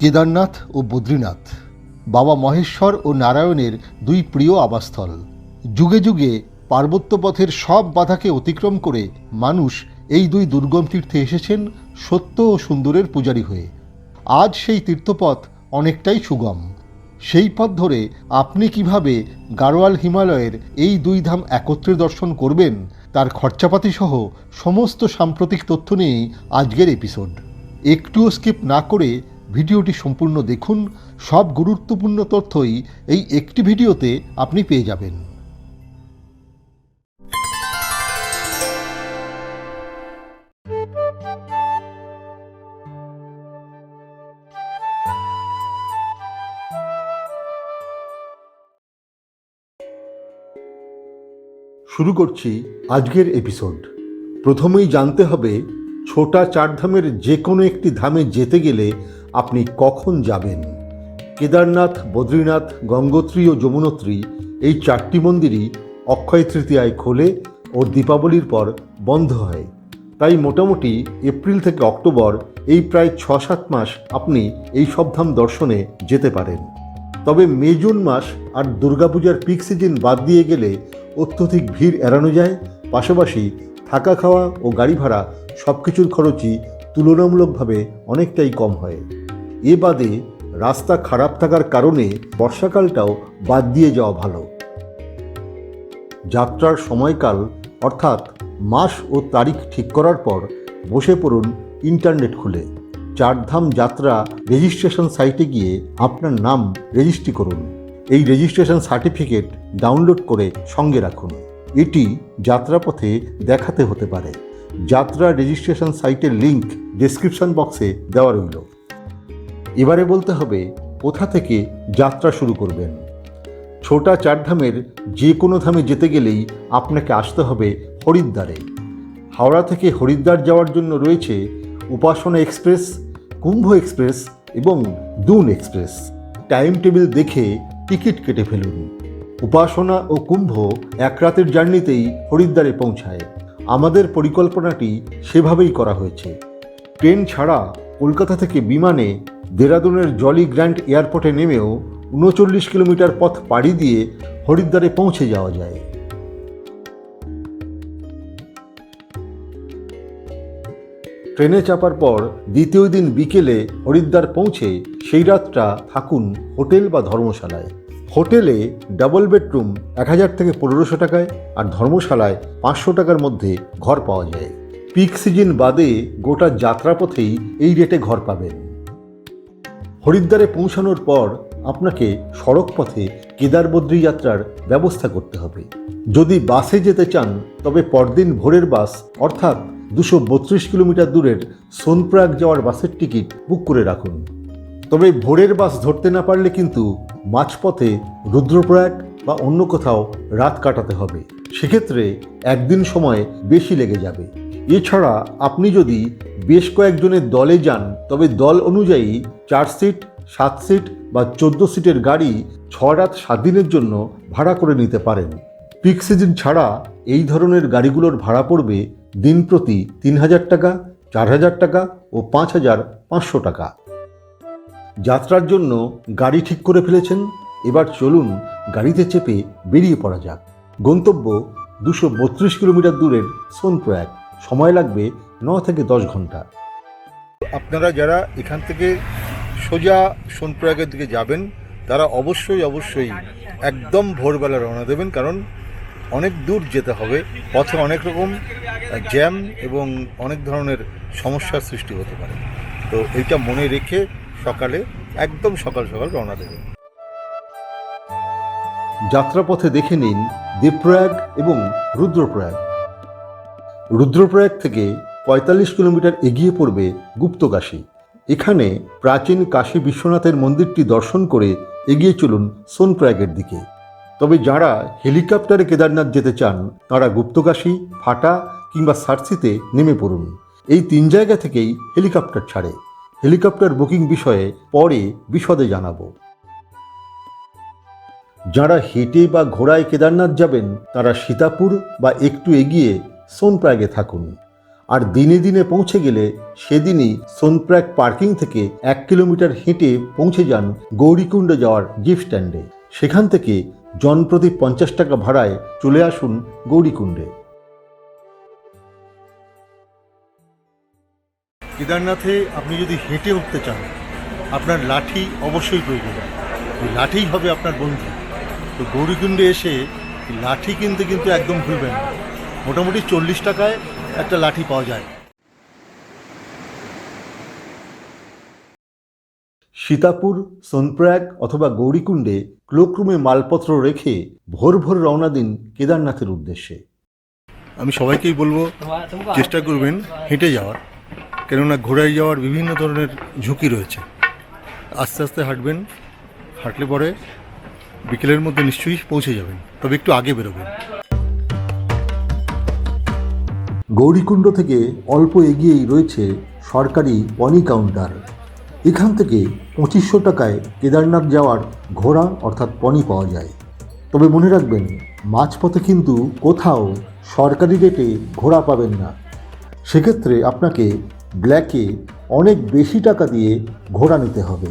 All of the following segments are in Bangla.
কেদারনাথ ও বদ্রীনাথ। বাবা মহেশ্বর ও নারায়ণের দুই প্রিয় আবাসস্থল। যুগে যুগে পার্বত্য পথের সব বাধাকে অতিক্রম করে মানুষ এই দুই দুর্গম তীর্থে এসেছেন সত্য ও সুন্দরের পূজারী হয়ে। আজ সেই তীর্থপথ অনেকটাই সুগম। সেই পথ ধরে আপনি কীভাবে গাড়োয়াল হিমালয়ের এই দুই ধাম একত্রে দর্শন করবেন, তার খরচাপাতি সহ সমস্ত সাম্প্রতিক তথ্য নিয়েই আজকের এপিসোড। একটুও স্কিপ না করে ভিডিওটি সম্পূর্ণ দেখুন। সব গুরুত্বপূর্ণ তথ্যই এই একটি ভিডিওতে আপনি পেয়ে যাবেন। শুরু করছি আজকের এপিসোড। প্রথমেই জানতে হবে, ছোটা চারধামের যে কোনো একটি ধামে যেতে গেলে আপনি কখন যাবেন? কেদারনাথ, বদ্রীনাথ, গঙ্গোত্রী ও যমুনোত্রী এই চারটি মন্দিরই অক্ষয় তৃতীয়ায় খোলে ও দীপাবলির পর বন্ধ হয়। তাই মোটামুটি এপ্রিল থেকে অক্টোবর এই প্রায় ছ সাত মাস আপনি এই সব ধাম দর্শনে যেতে পারেন। তবে মে, জুন মাস আর দুর্গাপূজার পিক সিজন বাদ দিয়ে গেলে অত্যধিক ভিড় এড়ানো যায়। পাশাপাশি থাকা খাওয়া ও গাড়ি ভাড়া সব কিছুর খরচই তুলনামূলকভাবে অনেকটাই কম হয়। এ বাদে রাস্তা খারাপ থাকার কারণে বর্ষাকালটাও বাদ দিয়ে যাওয়া ভালো। যাত্রার সময়কাল, অর্থাৎ মাস ও তারিখ ঠিক করার পর বসে পড়ুন ইন্টারনেট খুলে। চারধাম যাত্রা রেজিস্ট্রেশন সাইটে গিয়ে আপনার নাম রেজিস্ট্রি করুন। এই রেজিস্ট্রেশন সার্টিফিকেট ডাউনলোড করে সঙ্গে রাখুন। এটি যাত্রাপথে দেখাতে হতে পারে। যাত্রা রেজিস্ট্রেশন সাইটের লিংক ডেসক্রিপশন বক্সে দেওয়া রইল। এবারে বলতে হবে, কোথা থেকে যাত্রা শুরু করবেন? ছোটা চারধামের যে কোনো ধামে যেতে গেলেই আপনাকে আসতে হবে হরিদ্বারে। হাওড়া থেকে হরিদ্বার যাওয়ার জন্য রয়েছে উপাসনা এক্সপ্রেস, কুম্ভ এক্সপ্রেস এবং দুন এক্সপ্রেস। টাইম টেবিল দেখে টিকিট কেটে ফেলুন। উপাসনা ও কুম্ভ এক রাতের জার্নিতেই হরিদ্বারে পৌঁছায়। আমাদের পরিকল্পনাটি সেভাবেই করা হয়েছে। ট্রেন ছাড়া কলকাতা থেকে বিমানে দেরাদুনের জলি গ্র্যান্ড এয়ারপোর্টে নেমেও উনচল্লিশ কিলোমিটার পথ পাড়ি দিয়ে হরিদ্বারে পৌঁছে যাওয়া যায়। ট্রেনে চাপার পর দ্বিতীয় দিন বিকেলে হরিদ্বার পৌঁছে সেই রাতটা থাকুন হোটেল বা ধর্মশালায়। হোটেলে ডাবল বেডরুম এক হাজার থেকে পনেরোশো টাকায় আর ধর্মশালায় পাঁচশো টাকার মধ্যে ঘর পাওয়া যায়। পিক সিজন বাদে গোটা যাত্রাপথেই এই রেটে ঘর পাবেন। হরিদ্বারে পৌঁছানোর পর আপনাকে সড়ক পথে কেদারবদ্রী যাত্রার ব্যবস্থা করতে হবে। যদি বাসে যেতে চান, তবে পরদিন ভোরের বাস, অর্থাৎ দুশো বত্রিশ কিলোমিটার দূরের সোনপ্রাগ যাওয়ার বাসের টিকিট বুক করে রাখুন। তবে ভোরের বাস ধরতে না পারলে কিন্তু মাঝপথে রুদ্রপ্রয়াগ বা অন্য কোথাও রাত কাটাতে হবে। সেক্ষেত্রে একদিন সময় বেশি লেগে যাবে। এছাড়া আপনি যদি বেশ কয়েকজনের দলে যান, তবে দল অনুযায়ী চার সিট, সাত সিট বা চোদ্দ সিটের গাড়ি ছ রাত সাত দিনের জন্য ভাড়া করে নিতে পারেন। পিক সিজন ছাড়া এই ধরনের গাড়িগুলোর ভাড়া পড়বে দিন প্রতি তিন হাজার টাকা, চার হাজার টাকা ও পাঁচ হাজার পাঁচশো টাকা। যাত্রার জন্য গাড়ি ঠিক করে ফেলেছেন, এবার চলুন গাড়িতে চেপে বেরিয়ে পড়া যাক। গন্তব্য দুশো বত্রিশ কিলোমিটার দূরের সোনপ্রয়াগ। সময় লাগবে ন থেকে দশ ঘণ্টা। আপনারা যারা এখান থেকে সোজা সোনপ্রয়াগের দিকে যাবেন তারা অবশ্যই অবশ্যই একদম ভোরবেলা রওনা দেবেন কারণ অনেক দূর যেতে হবে। পথে অনেক রকম জ্যাম এবং অনেক ধরনের সমস্যার সৃষ্টি হতে পারে। তো এইটা মনে রেখে সকালে একদম সকাল সকাল রওনা দেবেন। যাত্রাপথে দেখে নিন দেবপ্রয়াগ এবং রুদ্রপ্রয়াগ। রুদ্রপ্রয়াগ থেকে পঁয়তাল্লিশ কিলোমিটার এগিয়ে পড়বে গুপ্তকাশী এখানে প্রাচীন কাশী বিশ্বনাথের মন্দিরটি দর্শন করে এগিয়ে চলুন সোনপ্রয়াগের দিকে। তবে যারা হেলিকপ্টারে কেদারনাথ যেতে চান, তারা গুপ্তকাশী ফাটা কিংবা সার্সিতে নেমে পড়ুন। এই তিন জায়গা থেকেই হেলিকপ্টার ছাড়ে। হেলিকপ্টার বুকিং বিষয়ে পরে বিশদে জানাব। যারা হেঁটে বা ঘোড়ায় কেদারনাথ যাবেন, তারা সীতাপুর বা একটু এগিয়ে সোনপ্রয়াগে থাকুন। আর দিনে দিনে পৌঁছে গেলে সেদিনই সোনপ্রাগ পার্কিং থেকে এক কিলোমিটার হেঁটে পৌঁছে যান গৌরীকুণ্ড যাওয়ার জিপ স্ট্যান্ডে। সেখান থেকে জনপ্রতি পঞ্চাশ টাকা ভাড়ায় চলে আসুন গৌরীকুণ্ডে। কেদারনাথে আপনি যদি হেঁটে উঠতে চান, আপনার লাঠি অবশ্যই প্রয়োজন। ওই লাঠিই হবে আপনার বন্ধু। তো গৌরীকুণ্ডে এসে লাঠি কিনতে কিন্তু একদম ভুলবেন না। মোটামুটি চল্লিশ টাকায় একটা লাঠি পাওয়া যায়। সীতাপুর সোনপ্রয়াগ অথবা গৌরীকুণ্ডে ক্লোকরুমে মালপত্র রেখে ভোর ভোর রওনা দিন কেদারনাথের উদ্দেশ্যে। আমি সবাইকেই বলব চেষ্টা করবেন হেঁটে যাওয়ার কেননা ঘোড়ায় যাওয়ার বিভিন্ন ধরনের ঝুঁকি রয়েছে। আস্তে আস্তে হাঁটবেন হাঁটলে পরে বিকেলের মধ্যে নিশ্চয়ই পৌঁছে যাবেন তবে একটু আগে বেরোবেন। গৌরীকুণ্ড থেকে অল্প এগিয়েই রয়েছে সরকারি পনি কাউন্টার। এখান থেকে পঁচিশশো টাকায় কেদারনাথ যাওয়ার ঘোড়া অর্থাৎ পনি পাওয়া যায়। তবে মনে রাখবেন, মাঝপথে কিন্তু কোথাও সরকারি রেটে ঘোড়া পাবেন না। সেক্ষেত্রে আপনাকে ব্ল্যাকে অনেক বেশি টাকা দিয়ে ঘোড়া নিতে হবে।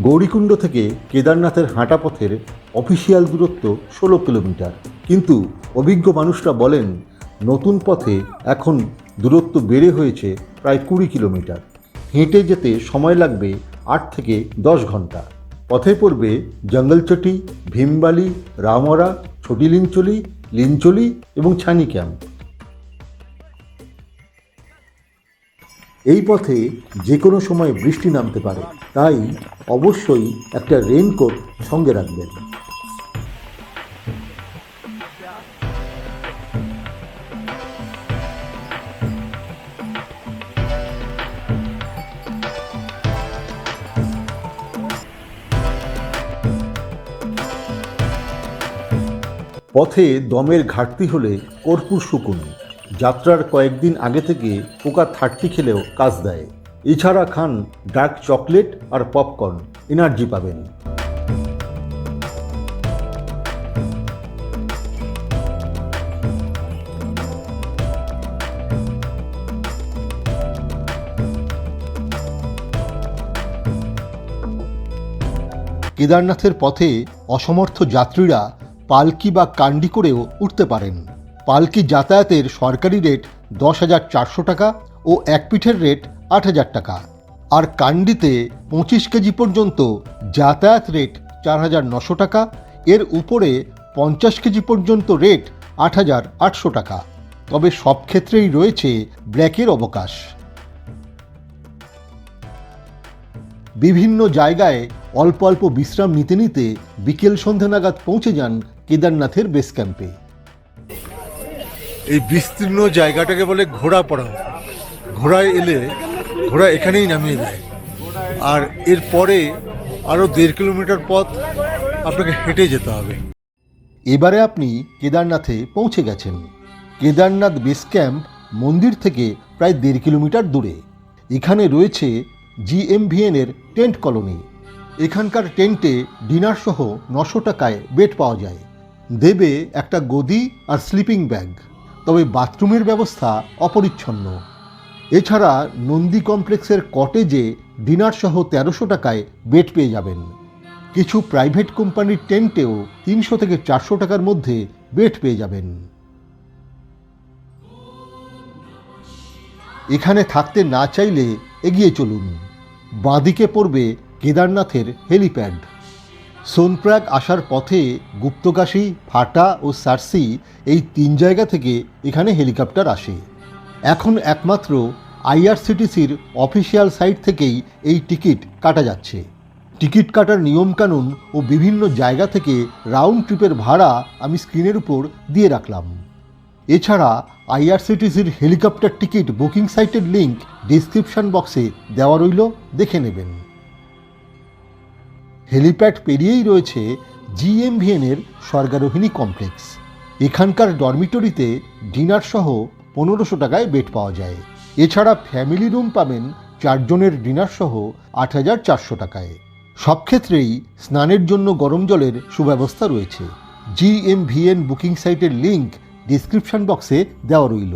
গৌরীকুণ্ড থেকে কেদারনাথের হাঁটা পথের অফিসিয়াল দূরত্ব ষোলো কিলোমিটার। কিন্তু অভিজ্ঞ মানুষরা বলেন, নতুন পথে এখন দূরত্ব বেড়ে হয়েছে প্রায় কুড়ি কিলোমিটার। হেঁটে যেতে সময় লাগবে আট থেকে দশ ঘণ্টা। পথে পড়বে জঙ্গলচটি, ভীমবালি রামরা ছোটি লিঞ্চলি লিঞ্চলি এবং ছানি ক্যাম্প এই পথে যে কোনো সময় বৃষ্টি নামতে পারে। তাই অবশ্যই একটা রেইনকোট সঙ্গে রাখবেন। পথে দমের ঘাটতি হলে কর্পূর শুকুন। যাত্রার কয়েকদিন আগে থেকে পোকা থার্টি খেলেও কাজ দেয়। এছাড়া খান ডার্ক চকলেট আর পপকর্ন, এনার্জি পাবেন। কেদারনাথের পথে অসমর্থ যাত্রীরা পালকি বা কান্ডি করেও উঠতে পারেন। পালকি যাতায়াতের সরকারি রেট দশ হাজার চারশো টাকা ও এক পিঠের রেট আট হাজার টাকা। আর কান্ডিতে পঁচিশ কেজি পর্যন্ত যাতায়াত রেট চার হাজার নশো টাকা, এর উপরে পঞ্চাশ কেজি পর্যন্ত রেট আট হাজার আটশো টাকা। তবে সব ক্ষেত্রেই রয়েছে ব্র্যাকের অবকাশ। বিভিন্ন জায়গায় অল্প অল্প বিশ্রাম নিতে নিতে বিকেল সন্ধ্যা নাগাদ পৌঁছে যান কেদারনাথের বেস ক্যাম্পে এই বিস্তীর্ণ জায়গাটাকে বলে ঘোড়া পড়া ঘোড়ায় এলে ঘোড়া এখানেই নামিয়ে দেয়। আর এরপরে আরও দেড় কিলোমিটার পথ আপনাকে হেঁটে যেতে হবে। এবারে আপনি কেদারনাথে পৌঁছে গেছেন। কেদারনাথ বেস ক্যাম্প মন্দির থেকে প্রায় দেড় কিলোমিটার দূরে। এখানে রয়েছে জিএমভিএনের টেন্ট কলোনি এখানকার টেন্টে ডিনার সহ নশো টাকায় বেড পাওয়া যায়। দেবে একটা গদি আর স্লিপিং ব্যাগ তবে বাথরুমের ব্যবস্থা অপরিচ্ছন্ন। এছাড়া নন্দী কমপ্লেক্সের কটেজে ডিনার সহ তেরোশো টাকায় বেড পেয়ে যাবেন। কিছু প্রাইভেট কোম্পানির টেন্টেও তিনশো থেকে চারশো টাকার মধ্যে বেড পেয়ে যাবেন। এখানে থাকতে না চাইলে এগিয়ে চলুন। বাঁদিকে পড়বে কেদারনাথের হেলিপ্যাড। সোনপ্রাগ আসার পথে গুপ্তকাশী ফাটা ও সারসি এই তিন জায়গা থেকে এখানে হেলিকপ্টার আসে। এখন একমাত্র আইআরসিটিসির অফিসিয়াল সাইট থেকেই এই টিকিট কাটা যাচ্ছে। টিকিট কাটার নিয়মকানুন ও বিভিন্ন জায়গা থেকে রাউন্ড ট্রিপের ভাড়া আমি স্ক্রিনের উপর দিয়ে রাখলাম। এছাড়া আইআরসিটিসির হেলিকপ্টার টিকিট বুকিং সাইটের লিংক ডিসক্রিপশন বক্সে দেওয়া রইল, দেখে নেবেন। হেলিপ্যাড পেরিয়েই রয়েছে জিএমভিএনের স্বর্গারোহিণী কমপ্লেক্স। এখানকার ডরমিটরিতে ডিনার সহ পনেরোশো টাকায় বেড পাওয়া যায়। এছাড়া ফ্যামিলি রুম পাবেন চারজনের ডিনার সহ আট হাজার চারশো টাকায়। সব ক্ষেত্রেই স্নানের জন্য গরম জলের সুব্যবস্থা রয়েছে। জিএমভিএন বুকিং সাইটের লিংক ডিসক্রিপশন বক্সে দেওয়া রইল।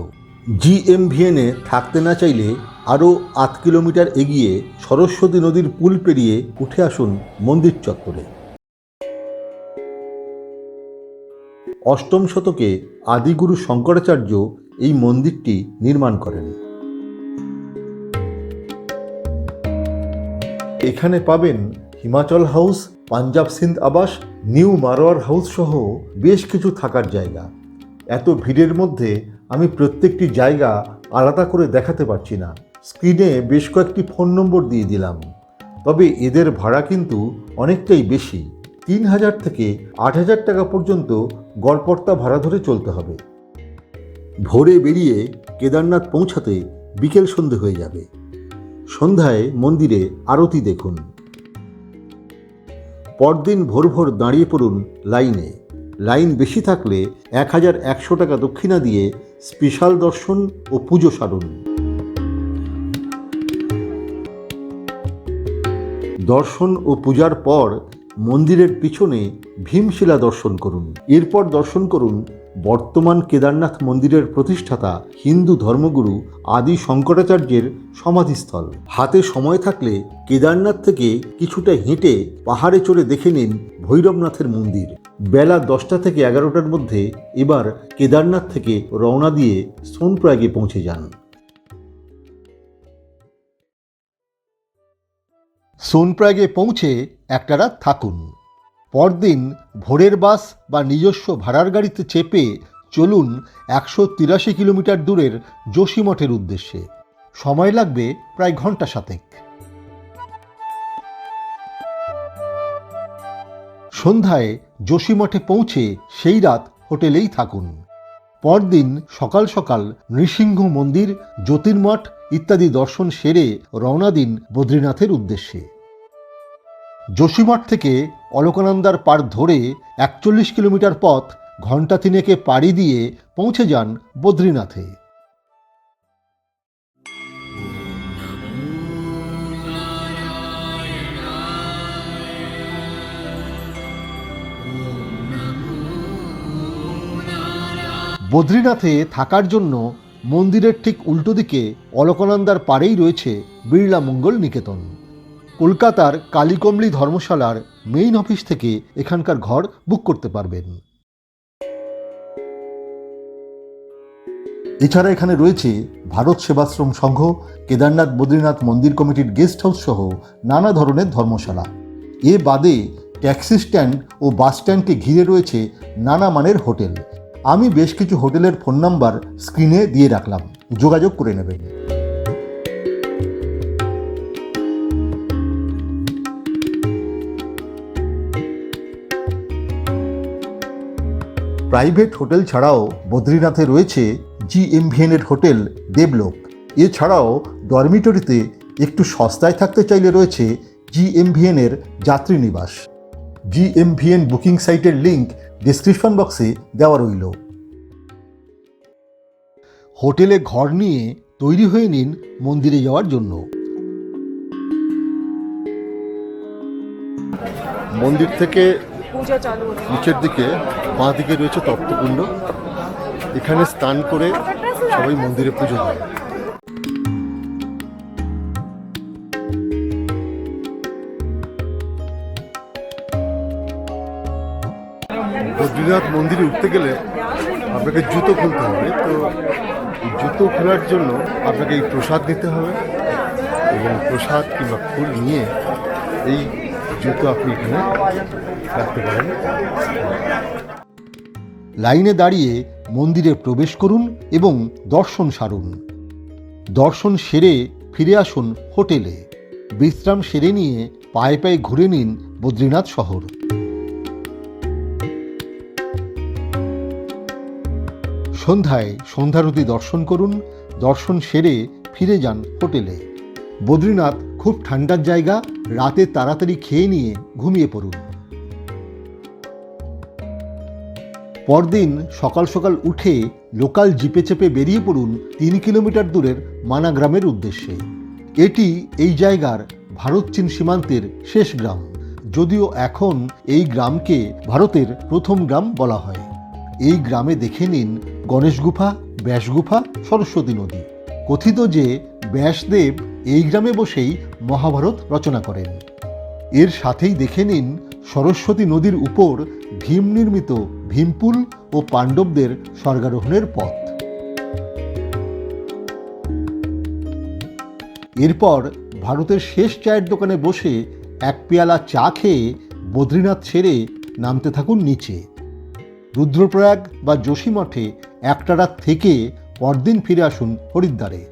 জিএমভিএনে থাকতে না চাইলে আরও আধ কিলোমিটার এগিয়ে সরস্বতী নদীর পুল পেরিয়ে উঠে আসুন মন্দির চত্বরে। অষ্টম শতকে আদিগুরু শঙ্করাচার্য এই মন্দিরটি নির্মাণ করেন। এখানে পাবেন হিমাচল হাউস, পাঞ্জাব সিন্ধ আবাস, নিউ মারোয়ার হাউস সহ বেশ কিছু থাকার জায়গা। এত ভিড়ের মধ্যে আমি প্রত্যেকটি জায়গা আলাদা করে দেখাতে পারছি না। স্ক্রিনে বেশ কয়েকটি ফোন নম্বর দিয়ে দিলাম। তবে এদের ভাড়া কিন্তু অনেকটাই বেশি। তিন হাজার থেকে আট হাজার টাকা পর্যন্ত গড়পড়তা ভাড়া ধরে চলতে হবে। ভোরে বেরিয়ে কেদারনাথ পৌঁছাতে বিকেল সন্ধে হয়ে যাবে। সন্ধ্যায় মন্দিরে আরতি দেখুন। পরদিন ভোর ভোর দাঁড়িয়ে পড়ুন লাইনে। লাইন বেশি থাকলে এক হাজার একশো টাকা দক্ষিণা দিয়ে স্পেশাল দর্শন ও পুজো সারুন। দর্শন ও পূজার পর মন্দিরের পিছনে ভীমশিলা দর্শন করুন। এরপর দর্শন করুন বর্তমান কেদারনাথ মন্দিরের প্রতিষ্ঠাতা হিন্দু ধর্মগুরু আদি শঙ্করাচার্যের সমাধিস্থল। হাতে সময় থাকলে কেদারনাথ থেকে কিছুটা হেঁটে পাহাড়ে চড়ে দেখে নিন ভৈরবনাথের মন্দির। বেলা দশটা থেকে এগারোটার মধ্যে এবার কেদারনাথ থেকে রওনা দিয়ে সোনপ্রয়াগে পৌঁছে যান। সোনপ্রয়াগে পৌঁছে একটা রাত থাকুন। পরদিন ভোরের বাস বা নিজস্ব ভাড়ার গাড়িতে চেপে চলুন একশো তিরাশি কিলোমিটার দূরের যোশীমঠের উদ্দেশ্যে। সময় লাগবে প্রায় ঘণ্টা সাতেক। সন্ধ্যায় যোশীমঠে পৌঁছে সেই রাত হোটেলেই থাকুন। পরদিন সকাল সকাল নৃসিংহ মন্দির, জ্যোতির্মঠ ইত্যাদি দর্শন সেরে রওনা দিন বদ্রীনাথের উদ্দেশ্যে। যোশীমঠ থেকে অলকানন্দার পার ধরে একচল্লিশ কিলোমিটার পথ ঘণ্টা তিনেকে পাড়ি দিয়ে পৌঁছে যান বদ্রীনাথে। বদ্রীনাথে থাকার জন্য মন্দিরের ঠিক উল্টো দিকে অলকানন্দার পাড়েই রয়েছে বিড়লা মঙ্গল নিকেতন। কলকাতার কালীকমলি ধর্মশালার মেইন অফিস থেকে এখানকার ঘর বুক করতে পারবেন। এছাড়া এখানে রয়েছে ভারত সেবাশ্রম সংঘ, কেদারনাথ বদ্রীনাথ মন্দির কমিটির গেস্ট হাউস সহ নানা ধরনের ধর্মশালা। এ বাদে ট্যাক্সি স্ট্যান্ড ও বাস স্ট্যান্ডকে ঘিরে রয়েছে নানা মানের হোটেল। আমি বেশ কিছু হোটেলের ফোন নাম্বার স্ক্রিনে দিয়ে রাখলাম। যোগাযোগ করে নেবেন। প্রাইভেট হোটেল ছাড়াও বদ্রীনাথে রয়েছে জিএমভিএনের হোটেল দেবলোক। এছাড়াও ডরমিটরিতে একটু সস্তায় থাকতে চাইলে রয়েছে জিএমভিএনের যাত্রী নিবাস। জিএমভিএন বুকিং সাইটের লিঙ্ক ডিসক্রিপশন বক্সে দেওয়া রইল। হোটেলে ঘর নিয়ে তৈরি হয়ে নিন মন্দিরে যাওয়ার জন্য। মন্দির থেকে নিচের দিকে, বাঁ দিকে রয়েছে তপ্তকুণ্ড। এখানে স্নান করে সবাই মন্দিরে পুজো দেয়। বদ্রীনাথ মন্দিরে উঠতে গেলে আপনাকে জুতো খুলতে হবে। তো জুতো খোলার জন্য আপনাকে এই প্রসাদ নিতে হবে এবং প্রসাদ কিংবা ফুল নিয়ে এই জুতো আপনি এখানে রাখতে পারেন। লাইনে দাঁড়িয়ে মন্দিরে প্রবেশ করুন এবং দর্শন সারুন। দর্শন সেরে ফিরে আসুন হোটেলে। বিশ্রাম সেরে নিয়ে পায়ে পায়ে ঘুরে নিন বদ্রীনাথ শহর। সন্ধ্যায় সন্ধ্যারতি দর্শন করুন, দর্শন সেরে ফিরে যান হোটেলে। বদ্রীনাথ খুব ঠান্ডার জায়গা, রাতে তাড়াতাড়ি খেয়ে নিয়ে ঘুমিয়ে পড়ুন। পরদিন সকাল সকাল উঠে লোকাল জিপে চেপে বেরিয়ে পড়ুন তিন কিলোমিটার দূরের মানা গ্রামের উদ্দেশ্যে। এটি এই জায়গার ভারত চীন সীমান্তের শেষ গ্রাম, যদিও এখন এই গ্রামকে ভারতের প্রথম গ্রাম বলা হয়। এই গ্রামে দেখে নিন গণেশ গুফা, ব্যাস গুফা, সরস্বতী নদী। কথিত যে ব্যাসদেব এই গ্রামে বসেই মহাভারত রচনা করেন। এর সাথেই দেখে নিন সরস্বতী নদীর উপর ভীম নির্মিত ভীমপুল ও পাণ্ডবদের স্বর্গারোহণের পথ। এরপর ভারতের শেষ চায়ের দোকানে বসে এক পেয়ালা চা খেয়ে বদ্রীনাথ ছেড়ে নামতে থাকুন নিচে। রুদ্রপ্রয়াগ বা যোশী মঠে একটা রাত থেকে পরদিন ফিরে আসুন হরিদ্বারে।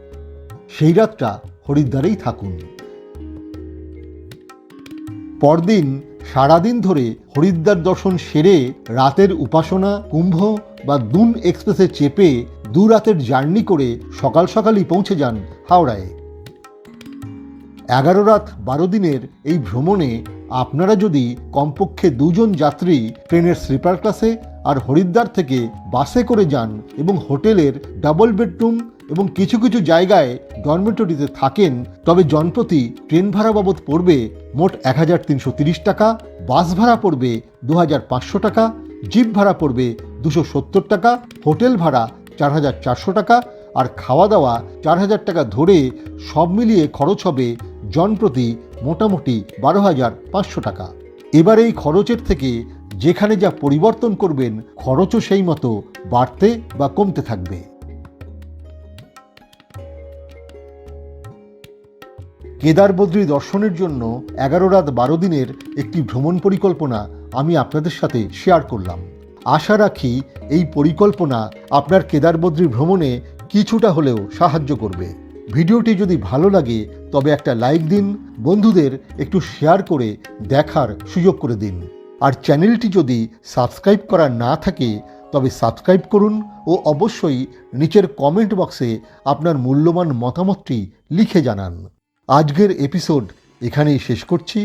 সেই রাতটা হরিদ্বারেই থাকুন। পরদিন, সারাদিন ধরে হরিদ্বার দর্শন সেরে রাতের উপাসনা, কুম্ভ বা দুন এক্সপ্রেসে চেপে দু রাতের জার্নি করে সকাল সকালই পৌঁছে যান হাওড়ায়। এগারো রাত বারো দিনের এই ভ্রমণে আপনারা যদি কমপক্ষে দুজন যাত্রী ট্রেনের স্লিপার ক্লাসে আর হরিদ্বার থেকে বাসে করে যান এবং হোটেলের ডাবল বেডরুম এবং কিছু কিছু জায়গায় ডরমেটরিতে থাকেন, তবে জনপ্রতি ট্রেন ভাড়া বাবদ পড়বে মোট এক হাজার তিনশো তিরিশ টাকা, বাস ভাড়া পড়বে দু হাজার পাঁচশো টাকা জিপ ভাড়া পড়বে দুশো সত্তর টাকা, হোটেল ভাড়া চার হাজার চারশো টাকা আর খাওয়া দাওয়া চার হাজার টাকা ধরে সব মিলিয়ে খরচ হবে জনপ্রতি মোটামুটি বারো হাজার পাঁচশো টাকা। এবার এই খরচের থেকে যেখানে যা পরিবর্তন করবেন, খরচও সেই মতো বাড়তে বা কমতে থাকবে। কেদার বদ্রী দর্শনের জন্য এগারো রাত বারো দিনের একটি ভ্রমণ পরিকল্পনা আমি আপনাদের সাথে শেয়ার করলাম। আশা রাখি এই পরিকল্পনা আপনার কেদার বদ্রী ভ্রমণে কিছুটা হলেও সাহায্য করবে। ভিডিওটি যদি ভালো লাগে, তবে একটা লাইক দিন, বন্ধুদের একটু শেয়ার করে দেখার সুযোগ করে দিন। আর চ্যানেলটি যদি সাবস্ক্রাইব করা না থাকে, তবে সাবস্ক্রাইব করুন ও অবশ্যই নিচের কমেন্ট বক্সে আপনার মূল্যবান মতামতটি লিখে জানান। আজকের এপিসোড এখানেই শেষ করছি।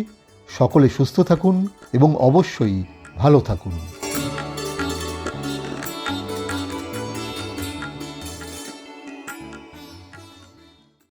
সকলে সুস্থ থাকুন এবং অবশ্যই ভালো থাকুন।